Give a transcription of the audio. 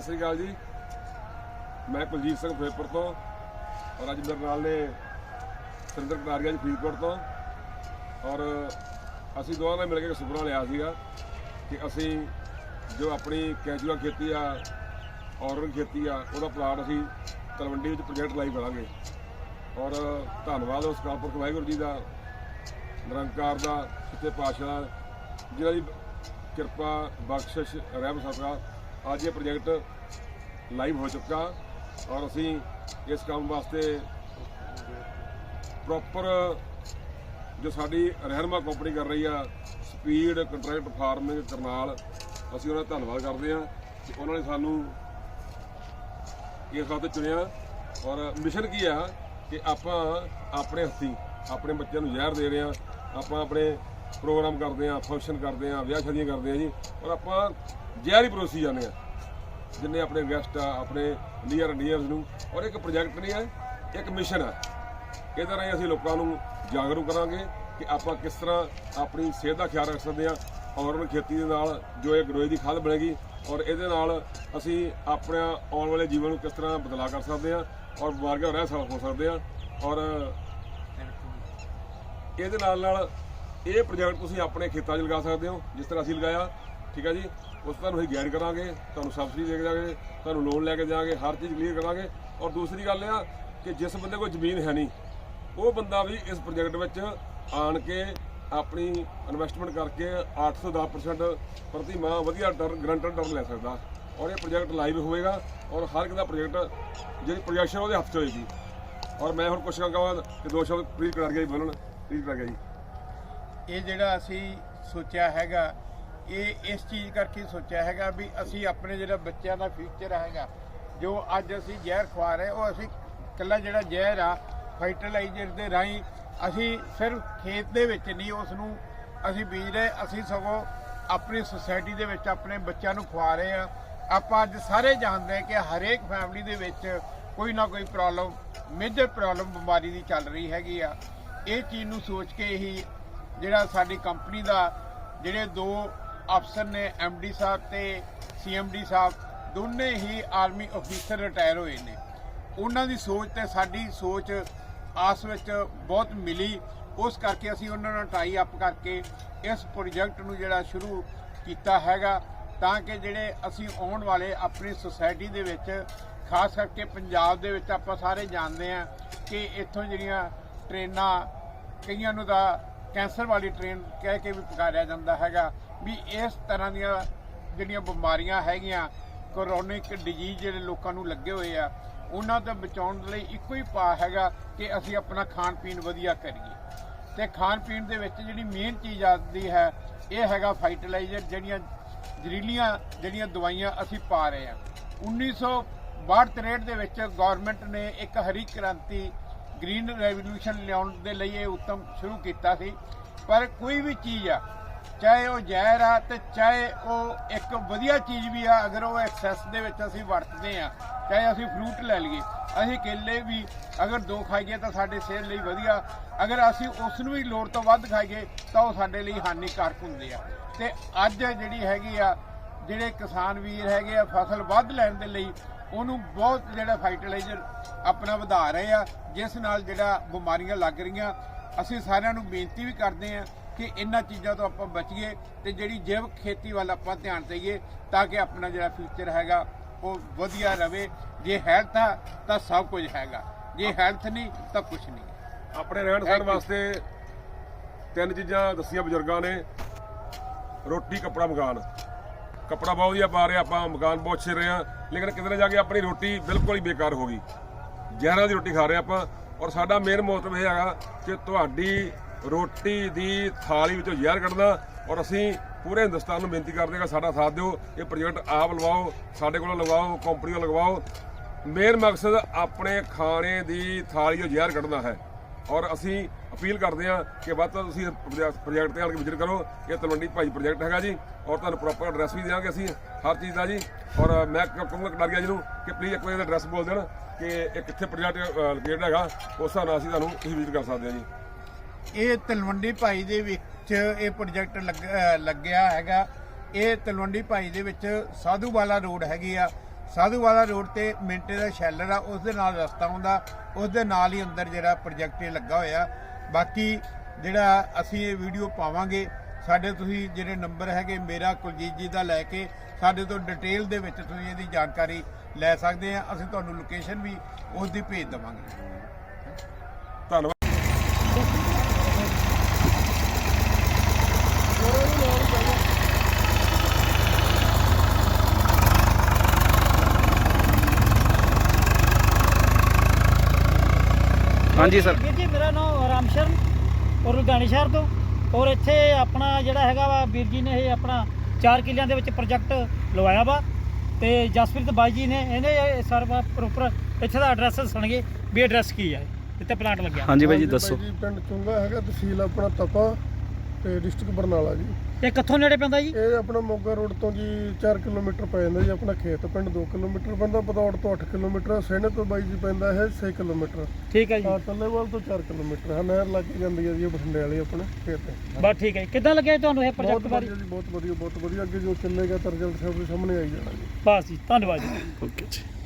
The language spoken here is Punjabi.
ਸਤਿ ਸ੍ਰੀ ਅਕਾਲ ਜੀ। ਮੈਂ ਕੁਲਜੀਤ ਸਿੰਘ ਫੇਪਰ ਤੋਂ ਔਰ ਅੱਜ ਮੇਰੇ ਨਾਲ ਨੇ ਸੁਰਿੰਦਰ ਕਟਾਰੀਆ ਜੀ ਫਰੀਦਕੋਟ ਤੋਂ। ਔਰ ਅਸੀਂ ਦੋਵਾਂ ਨੇ ਮਿਲ ਕੇ ਇੱਕ ਸੁਪਨਾ ਲਿਆ ਸੀਗਾ ਕਿ ਅਸੀਂ ਜੋ ਆਪਣੀ ਕੈਜੂਅਲ ਖੇਤੀ ਆ ਆਰਗਨ ਖੇਤੀ ਆ, ਉਹਦਾ ਪਲਾਟ ਅਸੀਂ ਤਲਵੰਡੀ ਵਿੱਚ ਪ੍ਰੋਜੈਕਟ ਲਾਈ ਕਰਾਂਗੇ। ਔਰ ਧੰਨਵਾਦ ਉਸ ਕਾਲਪੁਰਖ ਵਾਹਿਗੁਰੂ ਜੀ ਦਾ, ਨਿਰੰਕਾਰ ਦਾ, ਸੱਚੇ ਪਾਤਸ਼ਾਹ ਜਿਹਨਾਂ ਦੀ ਕਿਰਪਾ, ਬਖਸ਼ਿਸ਼, ਰਹਿਮ ਸਦਕਾ ਅੱਜ ਇਹ ਪ੍ਰੋਜੈਕਟ ਲਾਈਵ ਹੋ ਚੁੱਕਾ ਔਰ ਅਸੀਂ ਇਸ ਕੰਮ ਵਾਸਤੇ ਪ੍ਰੋਪਰ ਜੋ ਸਾਡੀ ਰਹਿਨਮਾ ਕੰਪਨੀ ਕਰ ਰਹੀ ਆ ਸਪੀਡ ਕੰਟਰੈਕਟ ਫਾਰਮਿੰਗ ਕਰਨਾਲ ਅਸੀਂ ਉਹਨਾਂ ਦਾ ਧੰਨਵਾਦ ਕਰਦੇ ਹਾਂ ਕਿ ਉਹਨਾਂ ਨੇ ਸਾਨੂੰ ਇਸ ਵਾਸਤੇ ਚੁਣਿਆ ਔਰ ਮਿਸ਼ਨ ਕੀ ਆ ਕਿ ਆਪਾਂ ਆਪਣੇ ਹੱਥੀਂ ਆਪਣੇ ਬੱਚਿਆਂ ਨੂੰ ਜ਼ਹਿਰ ਦੇ ਰਹੇ ਆ ਆਪਾਂ ਆਪਣੇ ਪ੍ਰੋਗਰਾਮ ਕਰਦੇ ਆ ਫੰਕਸ਼ਨ ਕਰਦੇ ਆ ਵਿਆਹ ਸ਼ਾਦੀਆਂ ਕਰਦੇ ਆ ਜੀ। ਔਰ ਆਪਾਂ ਜ਼ਹਿਰ ਹੀ ਪਰੋਸੀ ਜਾਂਦੇ ਆ। ਜਿੰਨੇ ਆਪਣੇ ਗੈਸਟ ਆ ਆਪਣੇ ਨੀਅਰ ਨੀਅਰਸ ਨੂੰ। ਔਰ ਇੱਕ ਪ੍ਰੋਜੈਕਟ ਨਹੀਂ ਹੈ ਇੱਕ ਮਿਸ਼ਨ ਹੈ। ਇਹਦੇ ਰਾਹੀਂ ਅਸੀਂ ਲੋਕਾਂ ਨੂੰ ਜਾਗਰੂਕ ਕਰਾਂਗੇ ਕਿ ਆਪਾਂ ਕਿਸ ਤਰ੍ਹਾਂ ਆਪਣੀ ਸਿਹਤ ਦਾ ਖਿਆਲ ਰੱਖ ਸਕਦੇ ਹਾਂ ਔਰ ਖੇਤੀ ਦੇ ਨਾਲ ਜੋ ਇਹ ਗਰੋਏ ਦੀ ਖਾਦ ਬਣੇਗੀ ਔਰ ਇਹਦੇ ਨਾਲ ਅਸੀਂ ਆਪਣੇ ਆਉਣ ਵਾਲੇ ਜੀਵਨ ਨੂੰ ਕਿਸ ਤਰ੍ਹਾਂ ਬਦਲਾ ਕਰ ਸਕਦੇ ਹਾਂ ਔਰ ਤੋਂ ਰਹਿ ਹੋ ਸਕਦੇ ਹਾਂ ਔਰ ਇਹਦੇ ਨਾਲ ਨਾਲ ਇਹ ਪ੍ਰੋਜੈਕਟ ਤੁਸੀਂ ਆਪਣੇ ਖੇਤਾਂ 'ਚ ਲਗਾ ਸਕਦੇ ਹੋ, ਜਿਸ ਤਰ੍ਹਾਂ ਅਸੀਂ ਲਗਾਇਆ, ਠੀਕ ਹੈ ਜੀ? ਉਸ ਤੁਹਾਨੂੰ ਅਸੀਂ ਗਾਈਡ ਕਰਾਂਗੇ, ਤੁਹਾਨੂੰ ਸਬਸਿਡੀ ਦੇ ਕੇ ਜਾਵਾਂਗੇ, ਤੁਹਾਨੂੰ ਲੋਨ ਲੈ ਕੇ ਜਾਵਾਂਗੇ, ਹਰ ਚੀਜ਼ ਕਲੀਅਰ ਕਰਾਂਗੇ। ਔਰ ਦੂਸਰੀ ਗੱਲ ਇਹ ਆ ਕਿ ਜਿਸ ਬੰਦੇ ਕੋਲ ਜ਼ਮੀਨ ਹੈ ਨਹੀਂ, ਉਹ ਬੰਦਾ ਵੀ ਇਸ ਪ੍ਰੋਜੈਕਟ ਵਿੱਚ ਆਣ ਕੇ ਆਪਣੀ ਇਨਵੈਸਟਮੈਂਟ ਕਰਕੇ 8 ਤੋਂ 10% ਪ੍ਰਤੀ ਮਾਹ ਵਧੀਆ ਗਰੰਟਰ ਟਰਨ ਲੈ ਸਕਦਾ। ਔਰ ਇਹ ਪ੍ਰੋਜੈਕਟ ਲਾਈਵ ਹੋਵੇਗਾ ਔਰ ਹਰ ਇੱਕ ਦਾ ਪ੍ਰੋਜੈਕਟ, ਜਿਹੜੀ ਪ੍ਰੋਜੈਕਸ਼ਨ ਉਹਦੇ ਹੱਥ 'ਚ ਹੋਏਗੀ। ਔਰ ਮੈਂ ਹੁਣ ਕੁਛ ਕਹਾਂਗਾ ਕਿ ਦੋ ਸ਼ਬਦ ਪਲੀਜ਼ ਕਰਾ ਗਿਆ ਜੀ ਬੋਲਣ। ਪਲੀਜ਼ ਕਰ ਗਿਆ ਜੀ। ਇਹ ਜਿਹੜਾ ਅਸੀਂ ਸੋਚਿਆ ਹੈਗਾ, ਇਹ ਇਸ ਚੀਜ਼ ਕਰਕੇ ਸੋਚਿਆ ਹੈਗਾ ਵੀ ਅਸੀਂ ਆਪਣੇ ਜਿਹੜਾ ਬੱਚਿਆਂ ਦਾ ਫਿਊਚਰ ਹੈਗਾ, ਜੋ ਅੱਜ ਅਸੀਂ ਜ਼ਹਿਰ ਖਵਾ ਰਹੇ, ਉਹ ਅਸੀਂ ਕੱਲਾ ਜਿਹੜਾ ਜ਼ਹਿਰ ਆ ਫਰਟੀਲਾਈਜ਼ਰ ਦੇ ਰਾਹੀਂ ਅਸੀਂ ਸਿਰਫ ਖੇਤ ਦੇ ਵਿੱਚ ਨਹੀਂ ਉਸ ਨੂੰ ਅਸੀਂ ਬੀਜ ਰਹੇ, ਅਸੀਂ ਸਗੋਂ ਆਪਣੀ ਸੋਸਾਇਟੀ ਦੇ ਵਿੱਚ ਆਪਣੇ ਬੱਚਿਆਂ ਨੂੰ ਖਵਾ ਰਹੇ ਆ। ਆਪਾਂ ਅੱਜ ਸਾਰੇ ਜਾਣਦੇ ਹਾਂ ਕਿ ਹਰੇਕ ਫੈਮਿਲੀ ਦੇ ਵਿੱਚ ਕੋਈ ਨਾ ਕੋਈ ਪ੍ਰੋਬਲਮ ਮੇਜਰ ਪ੍ਰੋਬਲਮ ਬਿਮਾਰੀ ਦੀ ਚੱਲ ਰਹੀ ਹੈਗੀ ਆ। ਇਹ ਚੀਜ਼ ਨੂੰ ਸੋਚ ਕੇ ਹੀ ਜਿਹੜਾ ਸਾਡੀ ਕੰਪਨੀ ਦਾ, ਜਿਹੜੇ ਦੋ ਅਫਸਰ ਨੇ ਡੀ ਸਾਹਿਬ ਤੇ ਡੀ ਸਾਹਿਬ, ਦੋਨੇ ਹੀ ਆਰਮੀ ਅਫੀਸਰ ਰਿਟਾਇਰ ਹੋਏ ਨੇ। ਉਹਨਾਂ ਦੀ ਸੋਚ ਤੇ ਸਾਡੀ ਸੋਚ ਆਸ ਵਿੱਚ ਬਹੁਤ ਮਿਲੀ। ਉਸ ਕਰਕੇ ਅਸੀਂ ਉਹਨਾਂ ਨਾਲ ਟਾਈ ਅਪ ਕਰਕੇ ਇਸ ਪ੍ਰੋਜੈਕਟ ਨੂੰ ਜਿਹੜਾ ਸ਼ੁਰੂ ਕੀਤਾ ਹੈਗਾ, ਤਾਂ ਕਿ ਜਿਹੜੇ ਅਸੀਂ ਆਉਣ ਵਾਲੇ ਆਪਣੀ ਸੁਸਾਇਟੀ ਦੇ ਵਿੱਚ, ਖਾਸ ਕਰਕੇ ਪੰਜਾਬ ਦੇ ਵਿੱਚ ਆਪਾਂ ਸਾਰੇ ਜਾਣਦੇ ਆ ਕਿ ਇੱਥੋਂ ਜਿਹੜੀਆਂ ਟ੍ਰੇਨਾਂ, ਕਈਆਂ ਨੂੰ ਤਾਂ ਕੈਂਸਰ ਵਾਲੀ ਟ੍ਰੇਨ ਕਹਿ ਕੇ ਵੀ ਪੁਕਾਰਿਆ ਜਾਂਦਾ ਹੈਗਾ ਵੀ ਇਸ ਤਰ੍ਹਾਂ ਦੀਆਂ ਜਿਹੜੀਆਂ ਬਿਮਾਰੀਆਂ ਹੈਗੀਆਂ ਕਰੋਨਿਕ ਡਿਜੀਜ਼ ਜਿਹੜੇ ਲੋਕਾਂ ਨੂੰ ਲੱਗੇ ਹੋਏ ਆ, ਉਹਨਾਂ ਤੋਂ ਬਚਾਉਣ ਦੇ ਲਈ ਇੱਕੋ ਹੀ ਪਾ ਹੈਗਾ ਕਿ ਅਸੀਂ ਆਪਣਾ ਖਾਣ ਪੀਣ ਵਧੀਆ ਕਰੀਏ। ਤੇ ਖਾਣ ਪੀਣ ਦੇ ਵਿੱਚ ਜਿਹੜੀ ਮੇਨ ਚੀਜ਼ ਆਉਂਦੀ ਹੈ, ਇਹ ਹੈਗਾ ਫਾਈਟਲਾਈਜ਼ਰ ਜਿਹੜੀਆਂ ਜ਼ਹਿਰੀਲੀਆਂ ਜਿਹੜੀਆਂ ਦਵਾਈਆਂ ਅਸੀਂ ਪਾ ਰਹੇ ਹਾਂ। 1962 ਦੇ ਵਿੱਚ ਗਵਰਨਮੈਂਟ ਨੇ ਇੱਕ ਹਰੀ ਕ੍ਰਾਂਤੀ ਗ੍ਰੀਨ ਰੈਵੋਲੂਸ਼ਨ ਲਿਆਉਣ ਦੇ ਲਈ ਇਹ ਉਤਮ ਸ਼ੁਰੂ ਕੀਤਾ ਸੀ। ਪਰ ਕੋਈ ਵੀ ਚੀਜ਼ ਆ, ਚਾਹੇ ਉਹ ਜ਼ਹਿਰ ਆ ਤੇ ਚਾਹੇ ਉਹ ਇੱਕ ਵਧੀਆ ਚੀਜ਼ ਵੀ ਆ, ਅਗਰ ਉਹ ਐਕਸੈਸ ਦੇ ਵਿੱਚ ਅਸੀਂ ਵਰਤਦੇ ਆ, ਚਾਹੇ ਅਸੀਂ ਫਰੂਟ ਲੈ ਲਈਏ, ਅਸੀਂ ਕੇਲੇ ਵੀ ਅਗਰ ਦੋ ਖਾਈਏ ਤਾਂ ਸਾਡੇ ਸਿਹਤ ਲਈ ਵਧੀਆ, ਅਗਰ ਅਸੀਂ ਉਸ ਨੂੰ ਵੀ ਲੋੜ ਤੋਂ ਵੱਧ ਖਾਈਏ ਤਾਂ ਉਹ ਸਾਡੇ ਲਈ ਹਾਨੀਕਾਰਕ ਹੁੰਦੇ ਆ। ਤੇ ਅੱਜ ਜਿਹੜੀ ਹੈਗੀ ਆ, ਜਿਹੜੇ ਕਿਸਾਨ ਵੀਰ ਹੈਗੇ ਆ, ਫਸਲ ਵੱਧ ਲੈਣ ਦੇ ਲਈ ਉਹਨੂੰ ਬਹੁਤ ਜਿਹੜਾ ਫਰਟੀਲਾਈਜ਼ਰ ਆਪਣਾ ਵਧਾ ਰਹੇ ਆ ਜਿਸ ਨਾਲ ਜਿਹੜਾ ਬਿਮਾਰੀਆਂ ਲੱਗ ਰਹੀਆਂ। ਅਸੀਂ ਸਾਰਿਆਂ ਨੂੰ ਬੇਨਤੀ ਵੀ ਕਰਦੇ ਆ ਕਿ ਇਹਨਾਂ ਚੀਜ਼ਾਂ ਤੋਂ ਆਪਾਂ ਬਚੀਏ ਤੇ ਜਿਹੜੀ ਜੈਵ ਖੇਤੀ ਵੱਲ ਆਪਾਂ ਧਿਆਨ ਦੇਈਏ ਤਾਂ ਕਿ ਆਪਣਾ ਜਿਹੜਾ ਫਿਊਚਰ ਹੈਗਾ ਉਹ ਵਧੀਆ ਰਵੇ। ਜੇ ਹੈਲਥ ਆ ਤਾਂ ਸਭ ਕੁਝ ਹੈਗਾ। ਜੇ ਹੈਲਥ ਨਹੀਂ ਤਾਂ ਕੁਝ ਨਹੀਂ। ਆਪਣੇ ਰਹਿਣ ਸਹਿਣ ਵਾਸਤੇ ਤਿੰਨ ਚੀਜ਼ਾਂ ਦੱਸੀਆਂ ਬਜ਼ੁਰਗਾਂ ਨੇ। ਰੋਟੀ ਕੱਪੜਾ ਮਕਾਨ। ਕੱਪੜਾ ਬਹੁਤ ਵਧੀਆ ਪਾ ਰਹੇ ਆਪਾਂ ਮਕਾਨ ਬਹੁਤ ਛੇ ਰਹੇ ਆ। ਲੇਕਿਨ ਕਿਤੇ ਨਾ ਜਾ ਕੇ ਆਪਣੀ ਰੋਟੀ ਬਿਲਕੁਲ ਹੀ ਬੇਕਾਰ ਹੋ ਗਈ। ਜ਼ਹਿਰਾਂ ਦੀ ਰੋਟੀ ਖਾ ਰਹੇ ਆਪਾਂ। ਔਰ ਸਾਡਾ ਮੇਨ ਮੋਟਿਵ ਇਹ ਹੈਗਾ ਕਿ ਤੁਹਾਡੀ ਰੋਟੀ ਦੀ ਥਾਲੀ ਵਿੱਚੋਂ ਜ਼ਹਿਰ ਕੱਢਣਾ। ਔਰ ਅਸੀਂ ਪੂਰੇ ਹਿੰਦੁਸਤਾਨ ਨੂੰ ਬੇਨਤੀ ਕਰਦੇ ਹਾਂ ਕਿ ਸਾਡਾ ਸਾਥ ਦਿਓ। ਇਹ ਪ੍ਰੋਜੈਕਟ ਆਪ ਲਵਾਓ, ਸਾਡੇ ਕੋਲੋਂ ਲਗਵਾਓ ਕੰਪਨੀ ਕੋਲੋਂ ਲਗਵਾਓ। ਮੇਨ ਮਕਸਦ ਆਪਣੇ ਖਾਣੇ ਦੀ ਥਾਲੀ 'ਚੋਂ ਜ਼ਹਿਰ ਕੱਢਣਾ ਹੈ। ਔਰ ਅਸੀਂ ਅਪੀਲ ਕਰਦੇ ਹਾਂ ਕਿ ਵੱਧ ਤੋਂ ਤੁਸੀਂ ਪ੍ਰੋਜੈਕਟ ਤੇ ਆ ਕੇ ਵਿਜ਼ਿਟ ਕਰੋ। ਇਹ ਤਲਵੰਡੀ ਭਾਈ ਪ੍ਰੋਜੈਕਟ ਹੈਗਾ ਜੀ ਔਰ ਤੁਹਾਨੂੰ ਪ੍ਰੋਪਰ ਐਡਰੈਸ ਵੀ ਦੇਵਾਂਗੇ ਅਸੀਂ ਹਰ ਚੀਜ਼ ਦਾ ਜੀ। ਔਰ ਮੈਂ ਕ- ਕਹੂੰਗਾ ਕਟਾਰੀਆ ਜੀ ਨੂੰ ਕਿ ਪਲੀਜ਼ ਇੱਕ ਵਾਰ ਇਹਦਾ ਐਡਰੈਸ ਬੋਲ ਦੇਣ ਕਿ ਇਹ ਕਿੱਥੇ ਪ੍ਰੋਜੈਕਟ ਲੋਕੇਟ ਹੈਗਾ, ਉਸ ਹਿਸਾਬ ਨਾਲ ਅਸੀਂ ਤੁਹਾਨੂੰ ਇਹ ਵਿਜ਼ਿਟ ਕਰ ਸਕਦੇ ਹਾਂ ਜੀ। ਇਹ ਤਲਵੰਡੀ ਭਾਈ ਦੇ ਵਿੱਚ ਇਹ ਪ੍ਰੋਜੈਕਟ ਲੱਗ- ਲੱਗਿਆ ਹੈਗਾ। ਇਹ ਤਲਵੰਡੀ ਭਾਈ ਦੇ ਵਿੱਚ ਸਾਧੂਵਾਲਾ ਰੋਡ ਹੈਗੀ ਆ। ਸਾਧੂਵਾਲਾ ਰੋਡ ਤੇ ਮਿੰਟੇ ਦਾ ਸ਼ੈਲਰ ਆ ਉਸ ਦੇ ਨਾਲ ਰਸਤਾ ਹੁੰਦਾ ਉਸ ਦੇ ਨਾਲ ਹੀ ਅੰਦਰ ਜਿਹੜਾ ਪ੍ਰੋਜੈਕਟ ਇਹ ਲੱਗਾ ਹੋਇਆ। ਬਾਕੀ ਜਿਹੜਾ ਅਸੀਂ ਇਹ ਵੀਡੀਓ ਪਾਵਾਂਗੇ ਸਾਡੇ ਤੁਸੀਂ ਜਿਹੜੇ ਨੰਬਰ ਹੈਗੇ ਮੇਰਾ ਕੁਲਜੀਤ ਜੀ ਦਾ ਲੈ ਕੇ ਸਾਡੇ ਤੋਂ ਡਿਟੇਲ ਦੇ ਵਿੱਚ ਤੁਸੀਂ ਇਹਦੀ ਜਾਣਕਾਰੀ ਲੈ ਸਕਦੇ ਆ। ਅਸੀਂ ਤੁਹਾਨੂੰ ਲੋਕੇਸ਼ਨ ਵੀ ਉਸ ਦੀ ਭੇਜ ਦੇਵਾਂਗੇ। ਧੰਨਵਾਦ ਹਾਂਜੀ ਸਰ। ਸ਼ਰਨ ਔਰ ਲੁਧਿਆਣੇ ਸ਼ਹਿਰ ਤੋਂ। ਔਰ ਇੱਥੇ ਆਪਣਾ ਜਿਹੜਾ ਹੈਗਾ ਵਾ ਵੀਰ ਜੀ ਨੇ ਇਹ ਆਪਣਾ 4 ਕਿੱਲਿਆਂ ਦੇ ਵਿੱਚ ਪ੍ਰੋਜੈਕਟ ਲਵਾਇਆ ਵਾ। ਤੇ ਜਸਪ੍ਰੀਤ ਬਾਈ ਜੀ ਨੇ ਇਹਨੇ ਸਰ ਪ੍ਰੋਪਰ ਇੱਥੇ ਦਾ ਐਡਰੈਸ ਦੱਸਣਗੇ ਵੀ ਐਡਰੈਸ ਕੀ ਹੈ ਇੱਥੇ ਪਲਾਂਟ ਲੱਗਿਆ। ਹਾਂਜੀ ਬਾਈ ਜੀ ਦੱਸੋ। ਪਿੰਡ ਚੁੰਗਾ ਹੈਗਾ ਤਹਿਸੀਲ ਆਪਣਾ ਤਪਾ ਤੇ ਡਿਸਟ੍ਰਿਕਟ ਬਰਨਾਲਾ ਜੀ। ਇਹ ਕਿੱਥੋਂ ਨੇੜੇ ਪੈਂਦਾ ਜੀ? ਇਹ ਆਪਣਾ ਮੋਗਾ ਰੋਡ ਤੋਂ ਜੀ 4 ਕਿਲੋਮੀਟਰ ਪੈ ਜਾਂਦਾ ਜੀ ਆਪਣਾ ਖੇਤ ਪਿੰਡ 2 ਕਿਲੋਮੀਟਰ ਪੈਂਦਾ ਪਤੌੜ ਤੋਂ 8 ਕਿਲੋਮੀਟਰ ਸੈਣੇ ਤੋਂ ਬਾਈ ਜੀ ਪੈਂਦਾ ਹੈ 6 ਕਿਲੋਮੀਟਰ। ਠੀਕ ਹੈ ਜੀ। ਆ ਟੱਲੇਵਾਲ ਤੋਂ 4 ਕਿਲੋਮੀਟਰ ਹੈ ਨਹਿਰ ਲੱਗ ਜਾਂਦੀ ਹੈ ਜੀ ਬਠਿੰਡੇ ਵਾਲੀ ਆਪਣੇ ਖੇਤ ਤੇ। ਬਸ ਠੀਕ ਹੈ ਜੀ। ਕਿੱਦਾਂ ਲੱਗਿਆ ਜੀ ਤੁਹਾਨੂੰ ਇਹ ਬਹੁਤ ਪ੍ਰੋਜੈਕਟ ਬਾਰੇ? ਵਧੀਆ ਜੀ ਬਹੁਤ ਵਧੀਆ ਬਹੁਤ ਵਧੀਆ। ਅੱਗੇ ਜੋ ਚੱਲੇਗਾ ਤਾਂ ਰਿਜ਼ਲਟ ਸਭ ਦੇ ਸਾਹਮਣੇ ਆਈ ਜਾਣਾ ਜੀ। ਬਸ ਜੀ ਧੰਨਵਾਦ ਜੀ। ਓਕੇ ਜੀ।